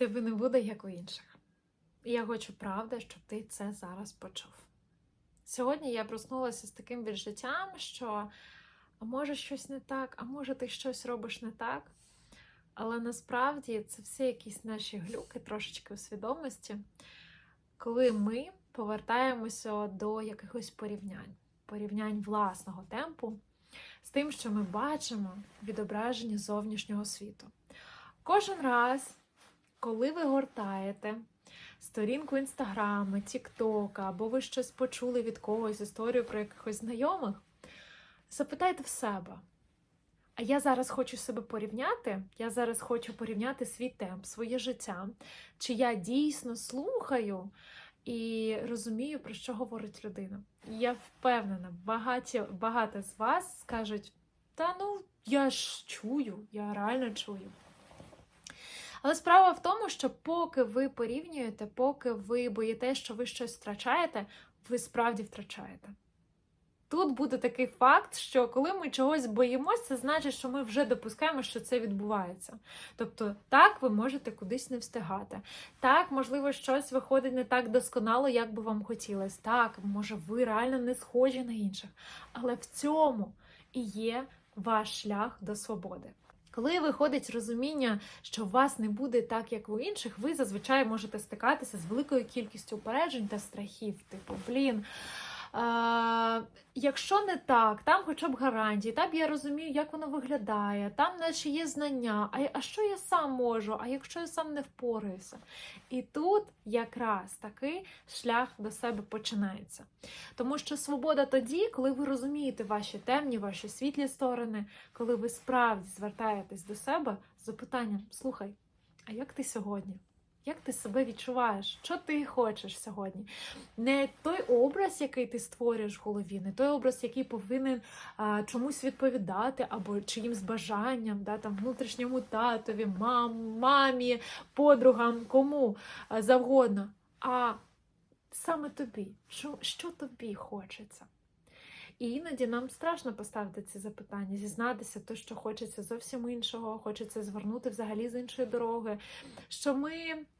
тебе не буде, як у інших. І я хочу правда, щоб ти це зараз почув. Сьогодні я проснулася з таким відчуттям, що а може щось не так, а може ти щось робиш не так. Але насправді це все якісь наші глюки, трошечки у свідомості, коли ми повертаємося до якихось порівнянь, порівнянь власного темпу з тим, що ми бачимо відображення зовнішнього світу. Кожен раз, коли ви гортаєте сторінку інстаграму, Тіктока, або ви щось почули від когось, історію про якихось знайомих, запитайте в себе. А я зараз хочу себе порівняти, я зараз хочу порівняти свій темп, своє життя, чи я дійсно слухаю і розумію, про що говорить людина. Я впевнена, багаті, багато з вас скажуть: та ну, я ж чую, я реально чую. Але справа в тому, що поки ви порівнюєте, поки ви боїте, що ви щось втрачаєте, ви справді втрачаєте. Тут буде такий факт, що коли ми чогось боїмося, це значить, що ми вже допускаємо, що це відбувається. Тобто, так, ви можете кудись не встигати. Так, можливо, щось виходить не так досконало, як би вам хотілося. Так, може, ви реально не схожі на інших. Але в цьому і є ваш шлях до свободи. Коли виходить розуміння, що у вас не буде так, як у інших, ви зазвичай можете стикатися з великою кількістю упереджень та страхів, типу, блін. Якщо не так, там хоча б гарантії, там я розумію, як воно виглядає, там наче є знання, а, а що я сам можу, а якщо я сам не впораюся? І тут якраз такий шлях до себе починається. Тому що свобода тоді, коли ви розумієте ваші темні, ваші світлі сторони, коли ви справді звертаєтесь до себе з запитанням: слухай, а як ти сьогодні? Як ти себе відчуваєш? Що ти хочеш сьогодні? Не той образ, який ти створюєш в голові, не той образ, який повинен а, чомусь відповідати, або чиїмсь бажанням, да, там, внутрішньому татові, мам, мамі, подругам, кому завгодно. А саме тобі, що, що тобі хочеться? І іноді нам страшно поставити ці запитання, зізнатися, то, що хочеться зовсім іншого, хочеться звернути взагалі з іншої дороги. Що ми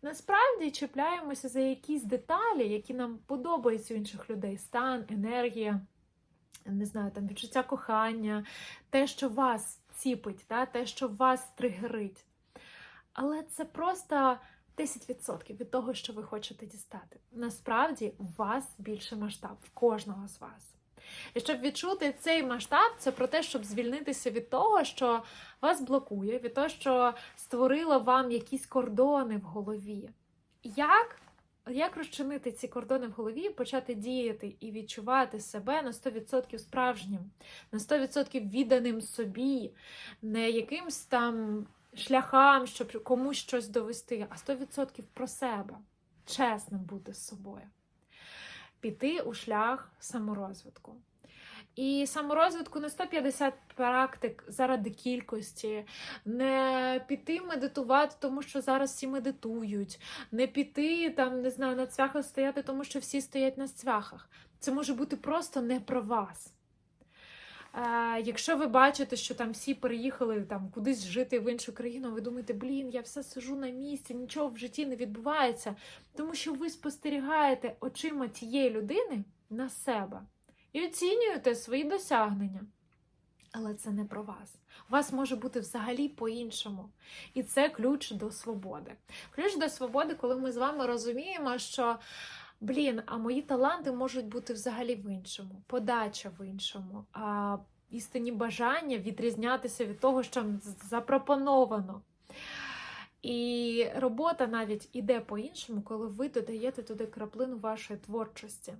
насправді чіпляємося за якісь деталі, які нам подобаються у інших людей: стан, енергія, не знаю, там відчуття кохання, те, що вас ціпить, та, те, що вас тригерить. Але це просто 10% від того, що ви хочете дістати. Насправді у вас більше масштаб, в кожного з вас. І щоб відчути цей масштаб, це про те, щоб звільнитися від того, що вас блокує, від того, що створило вам якісь кордони в голові. Як? Як розчинити ці кордони в голові, почати діяти і відчувати себе на 100% справжнім, на 100% відданим собі, не якимсь там шляхам, щоб комусь щось довести, а 100% про себе, чесним бути з собою піти у шлях саморозвитку. І саморозвитку не 150 практик заради кількості, не піти медитувати, тому що зараз всі медитують, не піти там, не знаю, на цвяхах стояти, тому що всі стоять на цвяхах. Це може бути просто не про вас. Якщо ви бачите, що там всі переїхали там кудись жити в іншу країну, ви думаєте, блін, я все сижу на місці, нічого в житті не відбувається, тому що ви спостерігаєте очима тієї людини на себе і оцінюєте свої досягнення. Але це не про вас. У вас може бути взагалі по-іншому. І це ключ до свободи. Ключ до свободи, коли ми з вами розуміємо, що. Блін, а мої таланти можуть бути взагалі в іншому, подача в іншому, а істинні бажання відрізнятися від того, що запропоновано. І робота навіть іде по-іншому, коли ви додаєте туди краплину вашої творчості.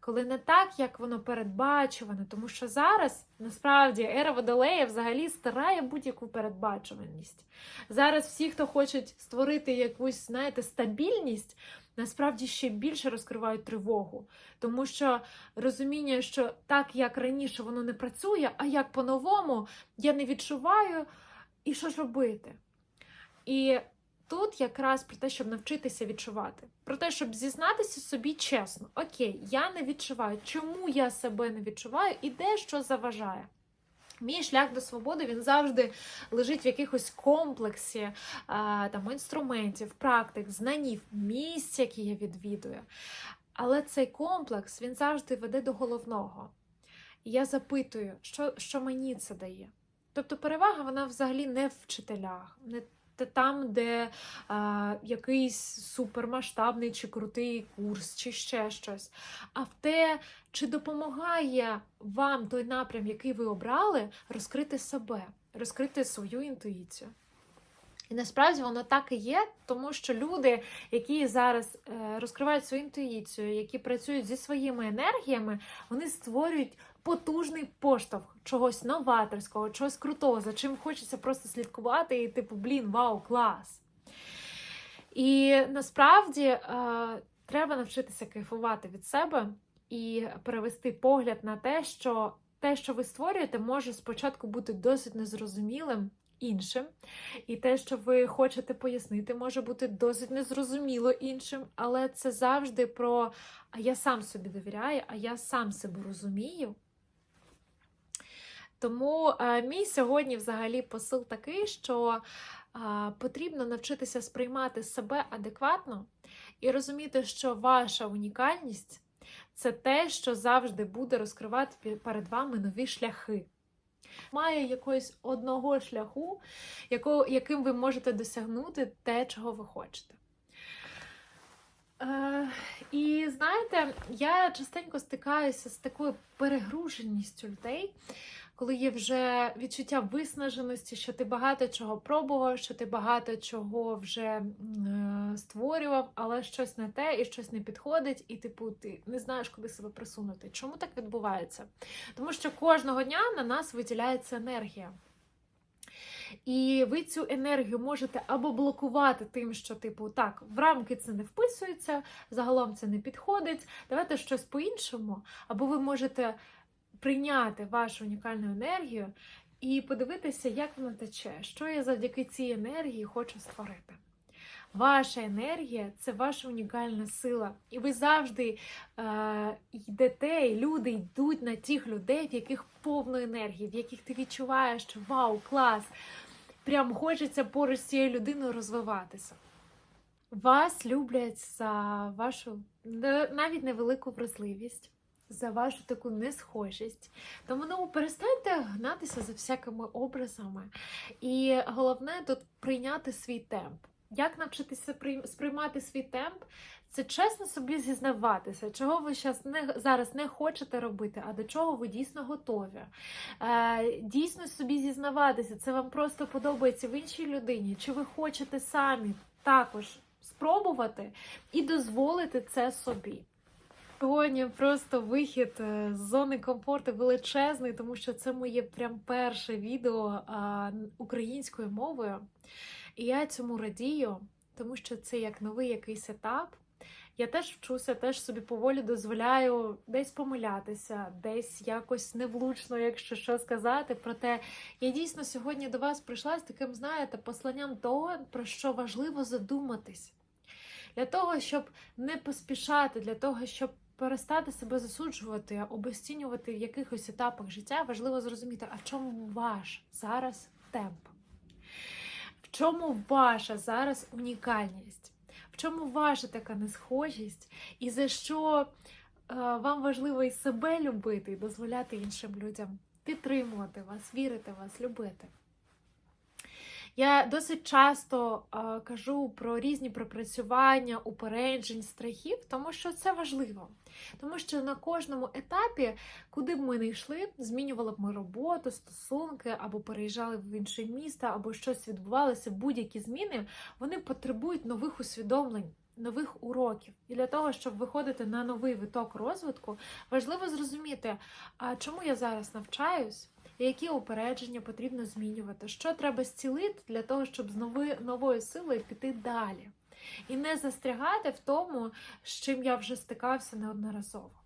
Коли не так, як воно передбачуване, тому що зараз насправді ера водолея взагалі старає будь-яку передбачуваність. Зараз всі, хто хочуть створити якусь, знаєте, стабільність, насправді ще більше розкривають тривогу. Тому що розуміння, що так, як раніше, воно не працює, а як по-новому я не відчуваю, і що ж робити? І тут якраз про те, щоб навчитися відчувати, про те, щоб зізнатися собі чесно, окей, я не відчуваю, чому я себе не відчуваю і де що заважає. Мій шлях до свободи він завжди лежить в якихось комплексі а, там, інструментів, практик, знанів, місць, які я відвідую. Але цей комплекс він завжди веде до головного. І я запитую, що, що мені це дає. Тобто перевага вона взагалі не в вчителях, не там, де а, якийсь супермасштабний чи крутий курс, чи ще щось, а в те, чи допомагає вам той напрям, який ви обрали, розкрити себе, розкрити свою інтуїцію. І насправді воно так і є, тому що люди, які зараз е, розкривають свою інтуїцію, які працюють зі своїми енергіями, вони створюють потужний поштовх чогось новаторського, чогось крутого, за чим хочеться просто слідкувати, і типу, блін, вау, клас. І насправді е, треба навчитися кайфувати від себе і перевести погляд на те, що те, що ви створюєте, може спочатку бути досить незрозумілим іншим, і те, що ви хочете пояснити, може бути досить незрозуміло іншим, але це завжди про а я сам собі довіряю, а я сам себе розумію. Тому е, мій сьогодні взагалі посил такий, що потрібно навчитися сприймати себе адекватно і розуміти, що ваша унікальність це те, що завжди буде розкривати перед вами нові шляхи. Має якогось одного шляху, яким ви можете досягнути те, чого ви хочете. Е, і знаєте, я частенько стикаюся з такою перегруженістю людей, коли є вже відчуття виснаженості, що ти багато чого пробував, що ти багато чого вже е, створював, але щось не те і щось не підходить, і типу ти не знаєш, куди себе присунути. Чому так відбувається? Тому що кожного дня на нас виділяється енергія. І ви цю енергію можете або блокувати тим, що, типу, так, в рамки це не вписується, загалом це не підходить, давайте щось по-іншому, або ви можете прийняти вашу унікальну енергію і подивитися, як вона тече, що я завдяки цій енергії хочу створити. Ваша енергія це ваша унікальна сила. І ви завжди е, йдете, і люди йдуть на тих людей, в яких повно енергії, в яких ти відчуваєш, що вау, клас! Прям хочеться поруч з цією людиною розвиватися. Вас люблять за вашу навіть невелику вразливість за вашу таку несхожість. Тому ну, перестаньте гнатися за всякими образами. І головне тут прийняти свій темп. Як навчитися сприймати свій темп? Це чесно собі зізнаватися, чого ви зараз не зараз не хочете робити, а до чого ви дійсно готові. Е, Дійсно собі зізнаватися, це вам просто подобається в іншій людині, чи ви хочете самі також спробувати і дозволити це собі. Сьогодні просто вихід е, з зони комфорту величезний, тому що це моє прям перше відео українською мовою. І я цьому радію, тому що це як новий якийсь етап. Я теж вчуся, теж собі поволі дозволяю десь помилятися, десь якось невлучно, якщо що сказати. Проте я дійсно сьогодні до вас прийшла з таким, знаєте, посланням того, про що важливо задуматись. Для того, щоб не поспішати, для того, щоб перестати себе засуджувати, обесцінювати в якихось етапах життя, важливо зрозуміти, а в чому ваш зараз темп? В чому ваша зараз унікальність? В чому ваша така несхожість? І за що е, вам важливо і себе любити, і дозволяти іншим людям підтримувати вас, вірити вас, любити? Я досить часто а, кажу про різні пропрацювання, упереджень, страхів, тому що це важливо. Тому що на кожному етапі, куди б ми не йшли, змінювали б ми роботу, стосунки, або переїжджали в інше місто, або щось відбувалося, будь-які зміни, вони потребують нових усвідомлень. Нових уроків. І для того, щоб виходити на новий виток розвитку, важливо зрозуміти, а чому я зараз навчаюсь, які упередження потрібно змінювати, що треба зцілити для того, щоб з нови, новою силою піти далі. І не застрягати в тому, з чим я вже стикався неодноразово.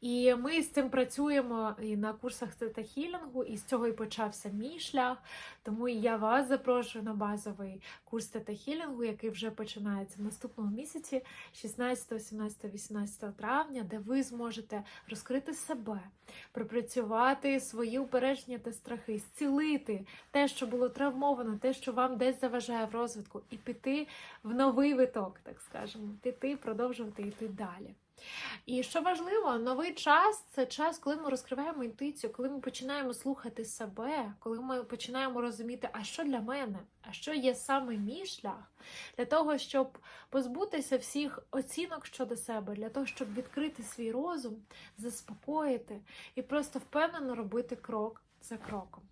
І ми з цим працюємо і на курсах тета-хілінгу, і з цього і почався мій шлях. Тому я вас запрошую на базовий курс тета-хілінгу, який вже починається в наступному місяці, 16, 17, 18 травня, де ви зможете розкрити себе, пропрацювати свої упередження та страхи, зцілити те, що було травмовано, те, що вам десь заважає в розвитку, і піти в новий виток, так скажемо, піти, продовжувати йти далі. І що важливо, новий час це час, коли ми розкриваємо інтуїцію, коли ми починаємо слухати себе, коли ми починаємо розуміти, а що для мене, а що є саме мій шлях, для того, щоб позбутися всіх оцінок щодо себе, для того, щоб відкрити свій розум, заспокоїти і просто впевнено робити крок за кроком.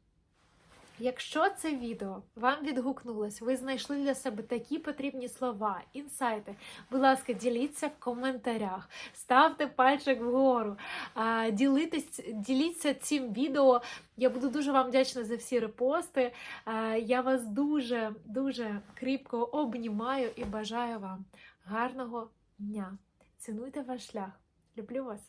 Якщо це відео вам відгукнулось, ви знайшли для себе такі потрібні слова, інсайти, будь ласка, діліться в коментарях, ставте пальчик вгору, ділитесь, діліться цим відео. Я буду дуже вам вдячна за всі репости. Я вас дуже дуже кріпко обнімаю і бажаю вам гарного дня. Цінуйте ваш шлях. Люблю вас!